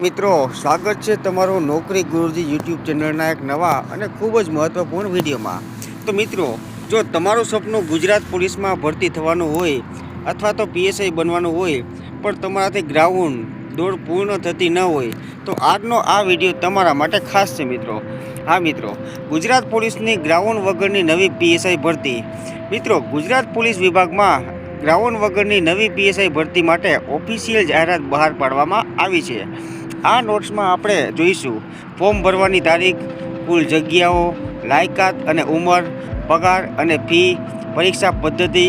મિત્રો, સ્વાગત છે તમારું નોકરી ગુરુજી યુટ્યુબ ચેનલના એક નવા અને ખૂબ જ મહત્ત્વપૂર્ણ વિડીયોમાં. તો મિત્રો, જો તમારું સપનું ગુજરાત પોલીસમાં ભરતી થવાનું હોય અથવા તો પીએસઆઈ બનવાનું હોય, પણ તમારાથી ગ્રાઉન્ડ દોડ પૂર્ણ થતી ન હોય, તો આજનો આ વીડિયો તમારા માટે ખાસ છે મિત્રો. હા મિત્રો, ગુજરાત પોલીસની ગ્રાઉન્ડ વગરની નવી પીએસઆઈ ભરતી. મિત્રો, ગુજરાત પોલીસ વિભાગમાં ગ્રાઉન્ડ વગરની નવી પીએસઆઈ ભરતી માટે ઓફિશિયલ જાહેરાત બહાર પાડવામાં આવી છે. આ નોટ્સમાં આપણે જોઈશું ફોર્મ ભરવાની તારીખ, કુલ જગ્યાઓ, લાયકાત અને ઉંમર, પગાર અને ફી, પરીક્ષા પદ્ધતિ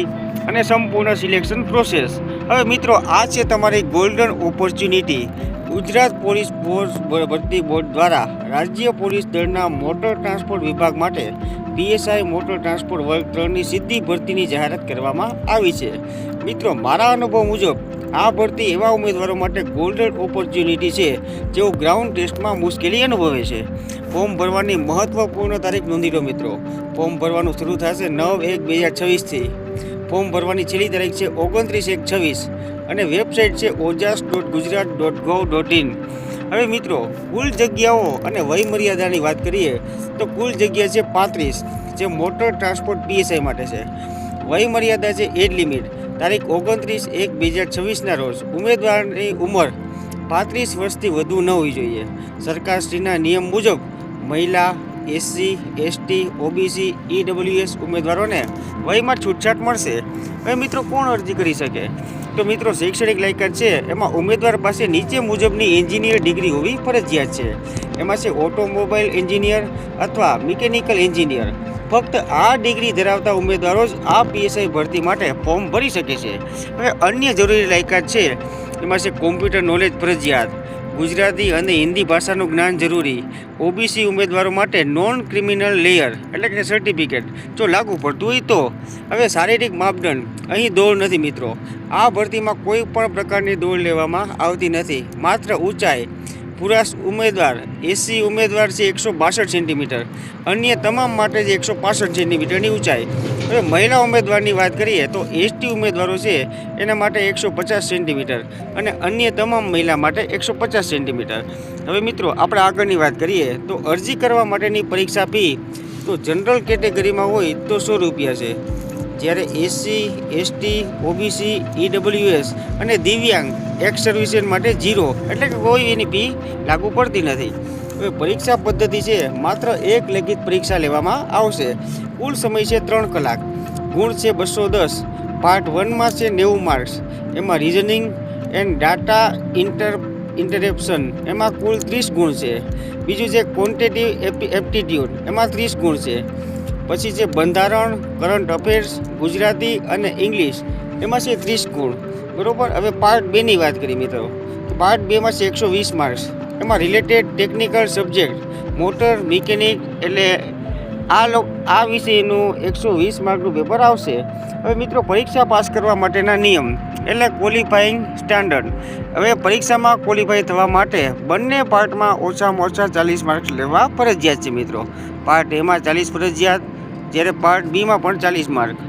અને સંપૂર્ણ સિલેક્શન પ્રોસેસ. હવે મિત્રો, આ છે તમારી golden opportunity. Gujarat police force ભરતી બોર્ડ દ્વારા રાજ્ય પોલીસ દળના મોટર ટ્રાન્સપોર્ટ વિભાગ માટે પીએસઆઈ મોટર ટ્રાન્સપોર્ટ વર્ગ ત્રણની સીધી ભરતીની જાહેરાત કરવામાં આવી છે. મિત્રો, મારા અનુભવ મુજબ આ ભરતી એવા ઉમેદવારો માટે ગોલ્ડન ઓપોર્ચ્યુનિટી છે, જેઓ ગ્રાઉન્ડ ટેસ્ટમાં મુશ્કેલી અનુભવે છે. ફોર્મ ભરવાની મહત્વપૂર્ણ તારીખ નોંધી લો મિત્રો. ફોર્મ ભરવાનું શરૂ થશે નવ એક બે હજાર છવ્વીસથી. ફોર્મ ભરવાની છેલ્લી તારીખ છે ઓગણત્રીસ એક છવ્વીસ અને વેબસાઇટ છે Ojas dot Gujarat dot gov dot in હવે મિત્રો, કુલ જગ્યાઓ અને વયમર્યાદાની વાત કરીએ, તો કુલ જગ્યા છે પાંત્રીસ, જે મોટર ટ્રાન્સપોર્ટ પીએસઆઈ માટે છે. વયમર્યાદા છે એજ લિમિટ તારીખ ઓગણત્રીસ એક બે હજાર છવ્વીસના રોજ ઉમેદવારની ઉંમર પાંત્રીસ વર્ષથી વધુ ન હોવી જોઈએ. સરકારશ્રીના નિયમ મુજબ મહિલા, એસસી, એસટી, ઓબીસી, ઈડબ્લ્યુએસ ઉમેદવારોને વયમાં છૂટછાટ મળશે. હવે મિત્રો કોણ અરજી કરી શકે? તો મિત્રો શૈક્ષણિક લાયકાત છે, એમાં ઉમેદવાર પાસે નીચે મુજબની એન્જિનિયર ડિગ્રી હોવી ફરજિયાત છે. એમાં છે ઓટોમોબાઈલ એન્જિનિયર અથવા મિકેનિકલ એન્જિનિયર ફક્ત આ ડિગ્રી ધરાવતા ઉમેદવારો જ આ પીએસઆઈ ભરતી માટે ફોર્મ ભરી શકે છે. હવે અન્ય જરૂરી લાયકાત છે. એમાં છે કોમ્પ્યુટર નોલેજ ફરજિયાત, ગુજરાતી અને હિન્દી ભાષાનું જ્ઞાન જરૂરી, ઓબીસી ઉમેદવારો માટે નોન ક્રિમિનલ લેયર એટલે કે સર્ટિફિકેટ જો લાગુ પડતું હોય તો. હવે શારીરિક માપદંડ, અહીં દોડ નથી મિત્રો. આ ભરતીમાં કોઈ પણ પ્રકારની દોડ લેવામાં આવતી નથી. માત્ર ઊંચાઈ પુરુષ ઉમેદવાર એસી ઉમેદવાર છે એકસો બાસઠ સેન્ટીમીટર. અન્ય તમામ માટે છે એકસો પાસઠ સેન્ટીમીટરની ઊંચાઈ. હવે મહિલા ઉમેદવારની વાત કરીએ તો એસટી ઉમેદવારો છે એના માટે એકસો પચાસ સેન્ટીમીટર અને અન્ય તમામ મહિલા માટે એકસો પચાસ સેન્ટીમીટર. હવે મિત્રો, આપણે આગળની વાત કરીએ તો અરજી કરવા માટેની પરીક્ષા ફી. તો જનરલ કેટેગરીમાં હોય તો સો રૂપિયા છે. જ્યારે એસસી એસટી ઓબીસી ઈડબ્લ્યુએસ અને દિવ્યાંગ એક્સ સર્વિસમેન માટે ઝીરો એટલે કે કોઈ એની ફી લાગુ પડતી નથી. હવે પરીક્ષા પદ્ધતિ છે, માત્ર એક લેખિત પરીક્ષા લેવામાં આવશે. કુલ સમય છે ત્રણ કલાક. ગુણ છે બસો દસ. પાર્ટ વનમાં છે નેવું માર્ક્સ. એમાં reasoning and data inter interpretation એમાં કુલ ત્રીસ ગુણ છે. બીજું છે ક્વોન્ટેટિવ એપ્ટિટ્યૂડ એમાં ત્રીસ ગુણ છે. પછી છે બંધારણ કરંટ અફેર્સ ગુજરાતી અને ઇંગ્લિશ. એમાં છે ત્રીસ ગુણ. બરાબર? હવે પાર્ટ બેની વાત કરીએ મિત્રો. પાર્ટ બેમાં છે એકસો વીસ માર્ક્સ એમાં related technical subject motor mechanic એટલે આ આ વિષયનું એકસો વીસ માર્કનું પેપર આવશે. હવે મિત્રો, પરીક્ષા પાસ કરવા માટેના નિયમ. એટલે ક્વોલિફાઈંગ સ્ટાન્ડર્ડ હવે પરીક્ષામાં ક્વોલિફાઈ થવા માટે બંને પાર્ટમાં ઓછામાં ઓછા ચાલીસ માર્ક્સ લેવા ફરજિયાત છે મિત્રો. પાર્ટ એમાં ચાલીસ ફરજિયાત જ્યારે પાર્ટ બીમાં પણ ચાલીસ માર્ક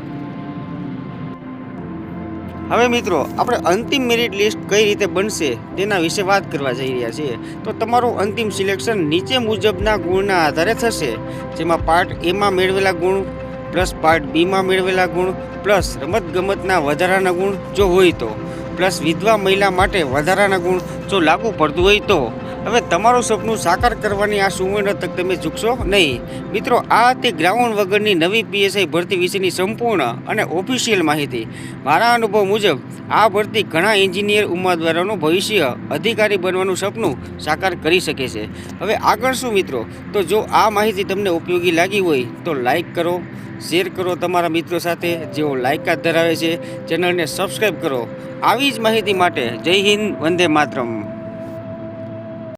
હવે મિત્રો, આપણે અંતિમ મેરિટ લિસ્ટ કઈ રીતે બનશે તેના વિશે વાત કરવા જઈ રહ્યા છીએ. તો તમારું અંતિમ સિલેક્શન નીચે મુજબના ગુણના આધારે થશે, જેમાં પાર્ટ એમાં મેળવેલા ગુણ પ્લસ પાર્ટ બીમાં મેળવેલા ગુણ પ્લસ રમતગમતના વધારાના ગુણ જો હોય તો પ્લસ વિધવા મહિલા માટે વધારાના ગુણ જો લાગુ પડતું હોય તો. હવે તમારું સપનું સાકાર કરવાની આ સુવર્ણ તક તમે ચૂકશો? નહીં. મિત્રો, આ તે ગ્રાઉન્ડ વગરની નવી પીએસઆઈ ભરતી વિશેની સંપૂર્ણ અને ઓફિશિયલ માહિતી. મારા અનુભવ મુજબ, આ ભરતી ઘણા એન્જિનિયર ઉમેદવારોનું ભવિષ્ય અધિકારી બનવાનું સપનું સાકાર કરી શકે છે. હવે આગળ શું મિત્રો? તો જો આ માહિતી તમને ઉપયોગી લાગી હોય, તો લાઈક કરો, શેર કરો તમારા મિત્રો સાથે, જેઓ લાયકાત ધરાવે છે. ચેનલને સબસ્ક્રાઈબ કરો. આવી જ માહિતી માટે જય હિન્દ, વંદે માતરમ.